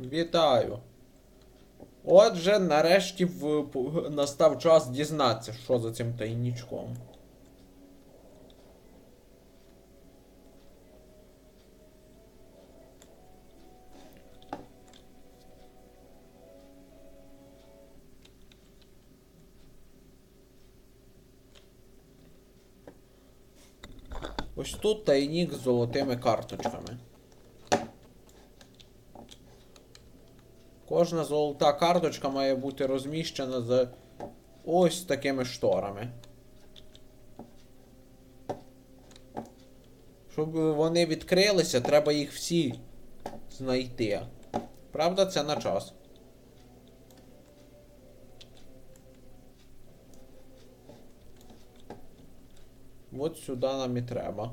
Вітаю. Отже, нарешті в... настав час дізнатися, що за цим тайнічком. Ось тут тайнік з золотими карточками. Кожна золота карточка має бути розміщена з ось такими шторами. Щоб вони відкрилися, треба їх всі знайти. Правда, це на час. От сюди нам і треба.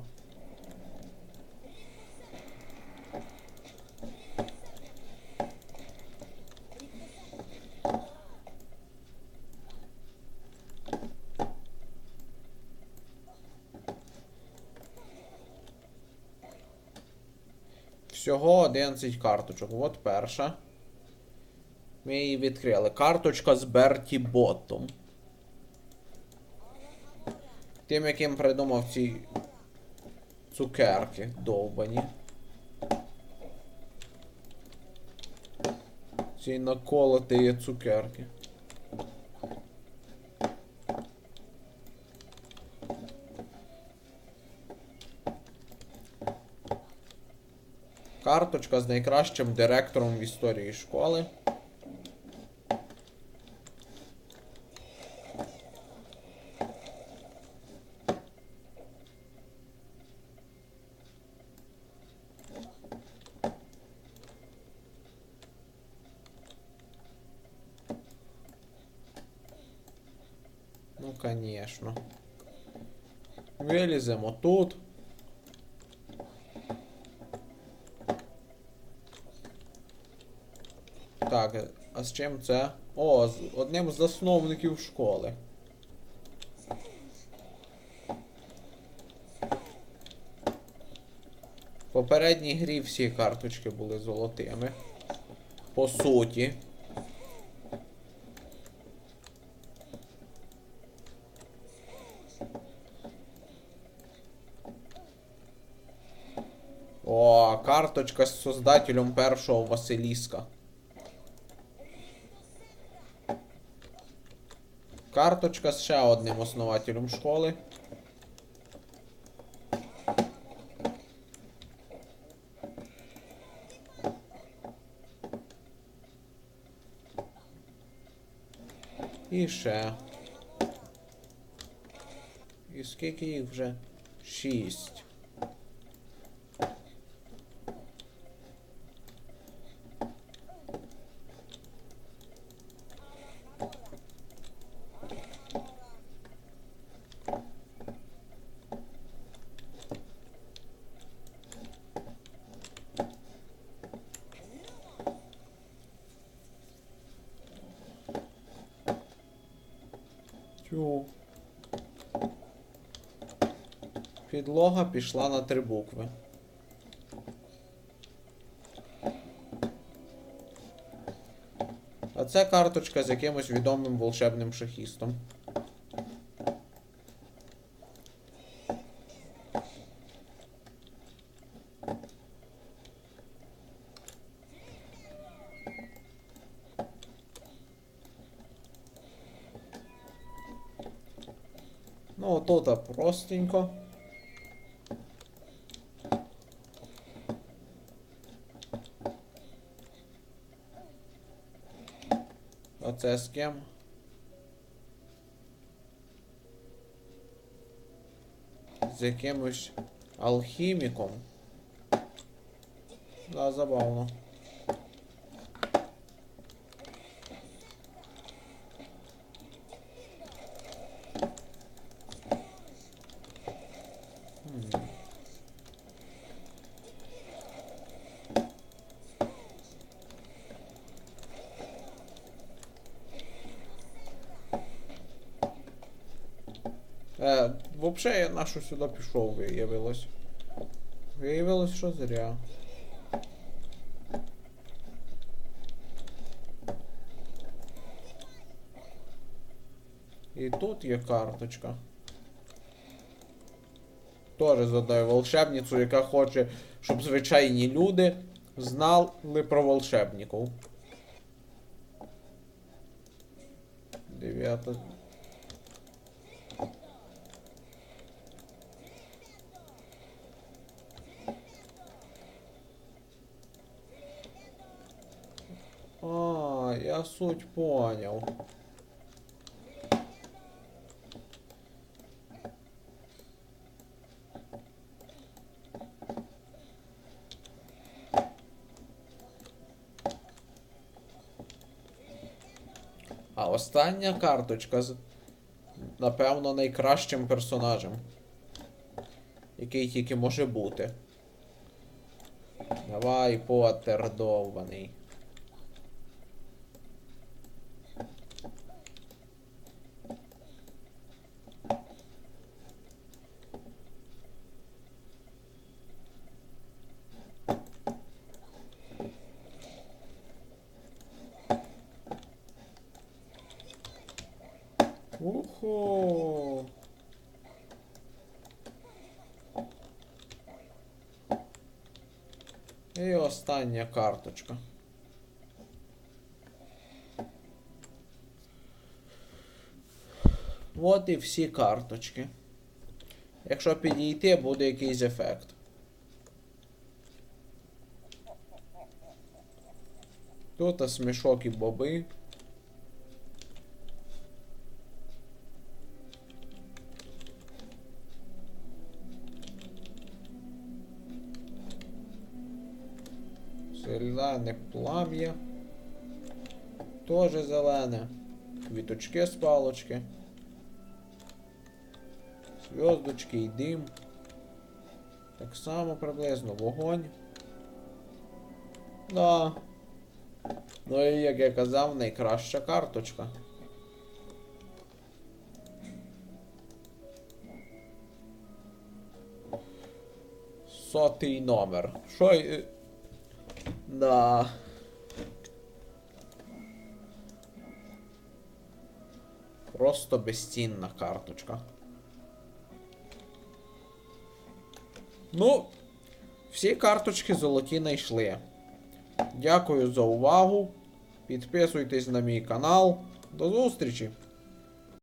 Всього 11 карточок. От перша. Ми її відкрили. Карточка з Берті Боттом. Тим, яким придумав ці цукерки довбані. Ці наколоті цукерки. Карточка з найкращим директором в історії школи. Ну, конечно. Виліземо тут. Так, а з чим це? О, з одним з засновників школи. В попередній грі всі карточки були золотими. По суті. О, карточка з создателем першого Василіска. Карточка з ще одним основателем школи. І ще. І скільки їх вже? Шість. Тю. Підлога пішла на три букви. А це карточка з якимось відомим волшебним шахістом. Ну, тут простенько. А це з ким? З якимось алхіміком. Да, забавно. Е, Взагалі я нашу сюди пішов, виявилось. Виявилось, що зря. І тут є карточка. Тоже задаю волшебницю, яка хоче, щоб звичайні люди знали про волшебників. Дев'ята. А, я суть понял. А остання карточка з, напевно, найкращим персонажем. Який тільки може бути. Давай, Поттер довбаний. Уху. І остання карточка. От і всі карточки. Якщо підійти, буде якийсь ефект. Тут смішок і боби. Зелене плам'я. Тоже зелене. Квіточки з палочки. Зв'язочки і дим. Так само приблизно вогонь. Да. Ну і як я казав, найкраща карточка. Сотий номер. Що. Да. Просто безцінна карточка. Ну, всі карточки золоті знайшли. Дякую за увагу. Підписуйтесь на мій канал. До зустрічі!